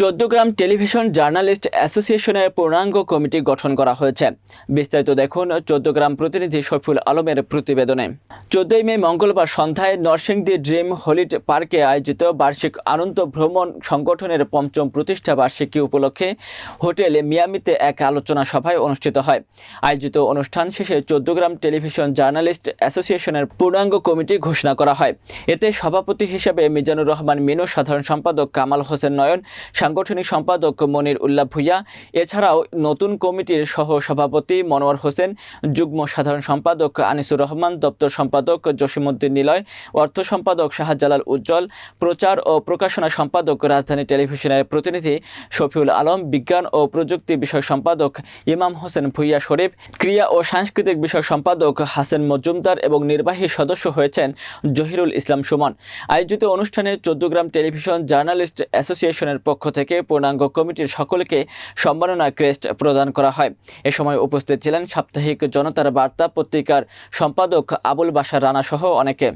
Chauddagram television journalist অ্যাসোসিয়েশনের পূর্ণাঙ্গ committee গঠন করা হয়েছে। বিস্তারিত দেখুন চোদ্দগ্রাম প্রতিনিধি শফিউল আলমের প্রতিবেদনে। চোদ্দই মে মঙ্গলবার সন্ধ্যায় নরসিংদী ড্রিম হলিড পার্কে আয়োজিত বার্ষিক আনন্দ ভ্রমণ সংগঠনের পঞ্চম প্রতিষ্ঠা বার্ষিকী উপলক্ষে হোটেল মিয়ামিতে এক আলোচনা সভায় অনুষ্ঠিত হয়। আয়োজিত অনুষ্ঠান শেষে চোদ্দগ্রাম টেলিভিশন জার্নালিস্ট অ্যাসোসিয়েশনের পূর্ণাঙ্গ কমিটি ঘোষণা করা হয়। এতে সভাপতি হিসেবে মিজানুর রহমান মিনু, সাধারণ সম্পাদক কামাল হোসেন নয়ন সাংগঠনিক সম্পাদক মনির উল্লাহ ভুইয়া, এছাড়াও নতুন কমিটির সহ সভাপতি মনোয়ার হোসেন, যুগ্ম সাধারণ সম্পাদক আনিসুর রহমান, দপ্তর সম্পাদক জসিমউদ্দিন নিলয়, অর্থ সম্পাদক শাহজালাল উজ্জ্বল, প্রচার ও প্রকাশনা সম্পাদক রাজধানী টেলিভিশনের প্রতিনিধি শফিউল আলম, বিজ্ঞান ও প্রযুক্তি বিষয় সম্পাদক ইমাম হোসেন ভুইয়া শরীফ, ক্রিয়া ও সাংস্কৃতিক বিষয় সম্পাদক হাসেন মজুমদার এবং নির্বাহী সদস্য হয়েছেন জহিরুল ইসলাম সুমন। আয়োজিত অনুষ্ঠানে চোদ্দগ্রাম টেলিভিশন জার্নালিস্ট অ্যাসোসিয়েশনের পক্ষ থেকে পূর্ণাঙ্গ কমিটির সকলকে সম্মাননা ক্রেস্ট প্রদান করা হয়। এ সময় উপস্থিত ছিলেন সাপ্তাহিক জনতার বার্তা পত্রিকার সম্পাদক আবুল বাসার রানা সহ অনেকে।